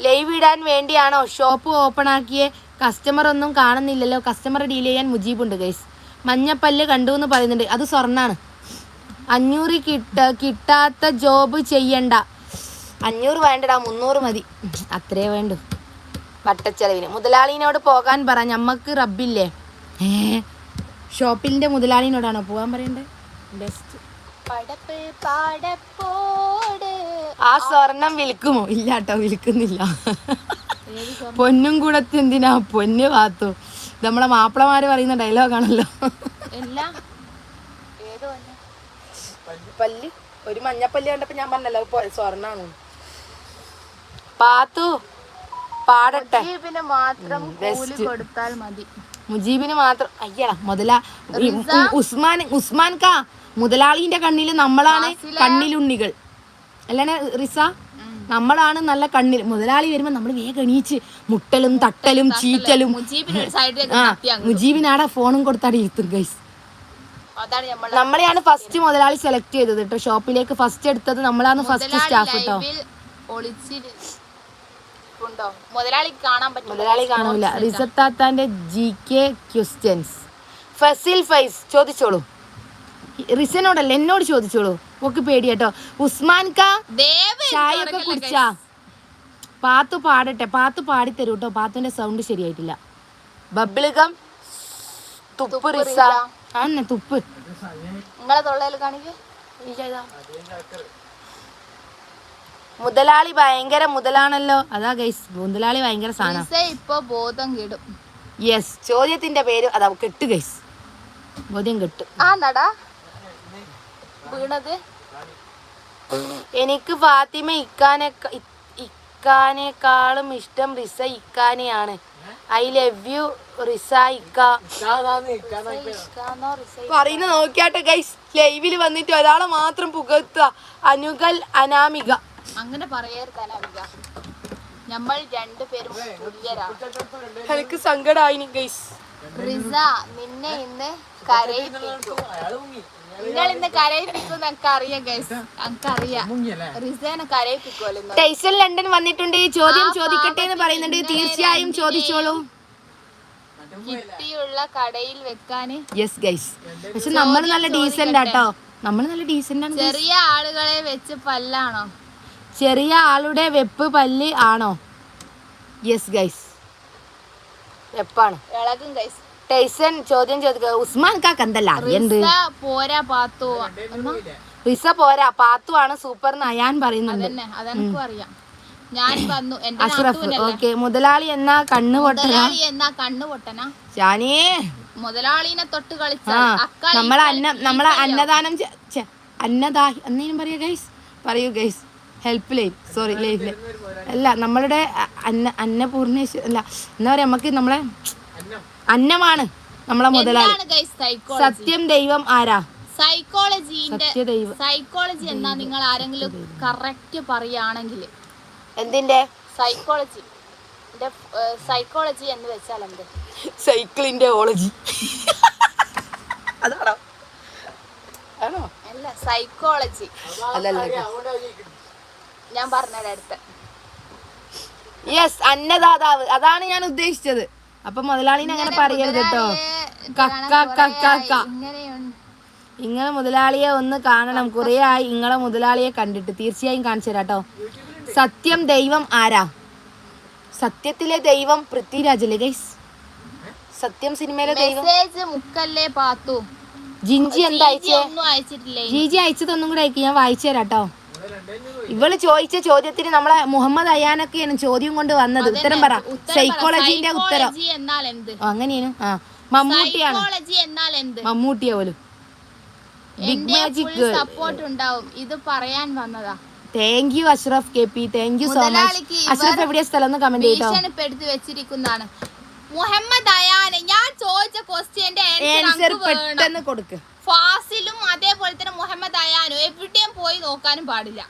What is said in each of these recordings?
Live ഇടാൻ വേണ്ടിയാണോ shop open ആക്കിയ? കസ്റ്റമർ ഒന്നും കാണുന്നില്ലല്ലോ. കസ്റ്റമർ ഡീൽ ചെയ്യാൻ മുജീബുണ്ട് ഗൈസ് മഞ്ഞപ്പല്ല് കണ്ടു എന്ന് പറയുന്നുണ്ട്. അത് സ്വർണാണ്. അഞ്ഞൂറ് കിട്ട കിട്ടാത്ത ജോബ് ചെയ്യണ്ട. അഞ്ഞൂറ് വേണ്ടടാ മുന്നൂറ് മതി. അത്രേ വേണ്ടു. വട്ടച്ചെലവിന്. മുതലാളിനോട് പോകാൻ പറ. ഞമ്മക്ക് റബ്ബില്ലേ? ഏ? ഷോപ്പിന്റെ മുതലാളിനോടാണോ പോകാൻ പറയണ്ടേ? ബെസ്റ്റ് പടപ്പ് പാടപ്പോട് ആ സ്വർണം വിൽക്കുമോ? ഇല്ല കേട്ടോ വിൽക്കുന്നില്ല. പൊന്നും കൂടത്തി എന്തിനാ? പൊന്ന് പാത്തു. നമ്മളെ മാപ്പിളമാര് പറയുന്ന ഡയലോഗാണല്ലോ. എല്ലാം? ഏതോ അല്ല പല്ല്? ഒരു മഞ്ഞപ്പല്ല് കണ്ടപ്പോ ഞാൻ പറഞ്ഞല്ലോ സ്വർണാണ്. പാത്തു പാടട്ടെ. മാത്രം കൊടുത്താൽ മതി. മുജീബിന് മാത്രം അയ്യടാ മുതല ഉസ്മാൻ ഉസ്മാൻ കാ മുതലാളിന്റെ കണ്ണിൽ നമ്മളാണ് കണ്ണിലുണ്ണികൾ. അല്ലാണ് റിസ നമ്മളാണ് നല്ല കണ്ണിൽ മുതലാളി വരുമ്പോ നമ്മൾ വേഗം എണീച്ച് മുട്ടലും തട്ടലും ചീറ്റലും. ആ മുജീബിനാടെ ഫോണും കൊടുത്താടി ഇരുത്തും ഗൈസ് നമ്മളെയാണ് ഫസ്റ്റ് മുതലാളി സെലക്ട് ചെയ്തത് കേട്ടോ ഷോപ്പിലേക്ക് ഫസ്റ്റ് എടുത്തത് നമ്മളാണ് ഫസ്റ്റ് സ്റ്റാഫ് കേട്ടോ മുതലാളി കാണാൻ പറ്റും മുതലാളി കാണൂല. റിസത്താത്താന്റെ G K questions Fazil Faiz ചോദിച്ചോളൂ. റിസനോടല്ല എന്നോട് ചോദിച്ചോളൂ. ഒക്കെ പേടി കേട്ടോ ഉസ്മാൻ കാ ദേവ് ചായ ഒക്കെ കുടിച്ചാ. പാത്തു പാടട്ടെ പാത്തു പാടി തരൂ കേട്ടോ പാത്തുവിന്റെ സൗണ്ട് ശരിയായിട്ടില്ല. ബബിളികം തുപ്പ് റിസ. ആ തുപ്പ്. നിങ്ങളെ തൊള്ളയിൽ കാണിക്കേ. മുതലാളി ഭയങ്കര മുതലാണല്ലോ. അതാ ഗൈസ് മുതലാളി ഭയങ്കര സാധനം. ഇപ്പൊ ബോധം കിടും. യെസ് ചോദ്യത്തിന്റെ പേര് അതാ കെട്ട് ഗൈസ് ബോധ്യം കെട്ട്. ആ നടാ വീണത്? എനിക്ക് ഫാത്തിമ ഇക്കാനെ ഇക്കാനേക്കാളും ഇഷ്ടം റിസ ഇക്കാനെയാണ്. ഐ ലവ് യു റിസ ഇക്ക. പറയുന്ന നോക്കിയാട്ടെ ഗൈസ് ലൈവിൽ വന്നിട്ട് ഒരാളെ മാത്രം പുകഴ്ത്തുക. അനുകൽ അനാമിക. അങ്ങനെ പറയരുത് അനാമിക. നമ്മൾ രണ്ടുപേരും എനിക്ക് സങ്കടമായി ഗൈസ് റിസ നിന്നെ ഇന്ന് കരയിപ്പിക്കും നിങ്ങൾ ഇന്ന് കരയിപ്പിക്കും എനിക്ക് അറിയാം ഗൈസ് എനിക്ക് അറിയാം റിസേനെ കരയിപ്പിക്കുമല്ലോ ടൈസൺ ലണ്ടൻ വന്നിട്ടുണ്ട്. ഈ ചോദ്യം ചോദിക്കട്ടെ എന്ന് പറയുന്നുണ്ട്. തീർച്ചയായും ചോദിച്ചോളൂ. കിട്ടിയുള്ള കടയിൽ വെക്കാന് യെസ് ഗൈസ് പക്ഷെ നമ്മൾ നല്ല ഡീസന്റ് ആട്ടോ. നമ്മൾ നല്ല ഡീസന്റ് ആണ് ചെറിയ ആളുകളെ വെച്ച് പല്ലാണോ? ചെറിയ ആളുടെ വെപ്പ് പല്ല് ആണോ? യെസ് ഗൈസ് വെപ്പാണ് ഇളകും ഗൈസ് ടൈസൺ ചോദ്യം ചോദിക്കുക ഉസ്മാൻ കാക്ക് എന്തല്ല? അറിയണ്ട് റിസ പോരാ പാത്തു. റിസ പോരാ. പാത്തു ആണ് സൂപ്പർ ഞാൻ പറയുന്നുണ്ട് അറിയാം. ഞാൻ വന്നു. അഷ്റഫ് ഓക്കെ. മുതലാളി എന്നാ കണ്ണു പൊട്ടന? എന്നാ കണ്ണു പൊട്ടന? ജാനേ. മുതലാളിനെ തൊട്ട് അക്കളി നമ്മളെ അന്ന നമ്മളെ അന്നദാനം അന്നദാഹി എന്നേനും പറയൂ ഗൈസ് പറയൂ guys help line sorry life അല്ല നമ്മളുടെ അന്ന അന്നപൂർണേശ്വര അല്ല എന്താ പറയാ നമുക്ക് നമ്മളെ അന്നമാണ് നമ്മളെ മുതലാളി. സത്യം ദൈവം ആരാ? സൈക്കോളജിന്റെ സൈക്കോളജി എന്നാ നിങ്ങൾ ആരെങ്കിലും കറക്റ്റ് പറയുകയാണെങ്കിൽ. എന്തിന്റെ? സൈക്കോളജി സൈക്കോളജി എന്ന് വെച്ചാൽ എന്ത്? സൈക്കിളിന്റെ ഓളജി അതാണോ ആണോ? അല്ല സൈക്കോളജി അല്ലല്ല ഞാൻ പറഞ്ഞത് അടുത്ത്. യെസ് അന്നദാതാവ് അതാണ് ഞാൻ ഉദ്ദേശിച്ചത്. അപ്പൊ മുതലാളിനെ അങ്ങനെ പറയരുത് കേട്ടോ. കക്ക ഇങ്ങളെ മുതലാളിയെ ഒന്ന് കാണണം. കുറേ ആയി ഇങ്ങളെ മുതലാളിയെ കണ്ടിട്ട് തീർച്ചയായും കാണിച്ചു തരാട്ടോ സത്യം ദൈവം ആരാ? സത്യത്തിലെ ദൈവം പൃഥ്വിരാജല്ലേ ഗൈസ് സത്യം സിനിമയിലെ ദൈവം? ജിഞ്ചി എന്താ അയച്ചേ? ജിജി അയച്ചതൊന്നും കൂടെ അയക്കും. ഞാൻ വായിച്ചു തരാം കേട്ടോ. ഇവൾ ചോദിച്ച ചോദ്യത്തിന് നമ്മളെ മുഹമ്മദ് അയാനൊക്കെയാണ് ചോദ്യം കൊണ്ട് വന്നത്. ഉത്തരം പറ. സൈക്കോളജിന്റെ ഉത്തരം. അങ്ങനെയാണ്. ആ മമ്മൂട്ടിയാണ്. സൈക്കോളജി എന്നാൽ എന്ത്? മമ്മൂട്ടിയാ പോലും ബിഗ് മാജിക് സപ്പോർട്ട് ഉണ്ടാവും. ഇത് പറയാൻ വന്നതാ. Thank you Ashraf K P thank you so much Ashraf എവിടെയാ സ്ഥലം കമന്റ് ചെയ്തോ വെച്ചിരിക്കുന്നതാണ്. മുഹമ്മദ് അയാന് ഞാൻ ചോദിച്ച ക്വസ്റ്റ്യന്റെ ആൻസർ പെട്ടെന്ന് കൊടുക്ക്. ഫാസിലും അതേപോലെ തന്നെ മുഹമ്മദ് അയാനും എവിടെയും പോയി നോക്കാനും പാടില്ല.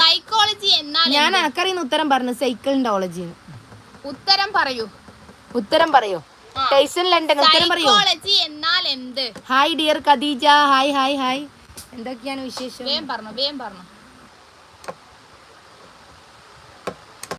സൈക്കോളജി എന്നാൽ ഞാൻ അനക്കറിയുന്ന ഉത്തരം പറഞ്ഞു സൈക്കിളിന്റെ ഉത്തരം പറയൂ. ഉത്തരം പറയോ? ടൈസൺ ലണ്ടൻ ഉത്തരം പറയൂ? സൈക്കോളജി എന്നാൽ എന്ത്? Hi dear Khadeeja. Hi hi hi എന്തൊക്കെയാണ് വിശേഷം? വേം പറഞ്ഞു വേം പറഞ്ഞു.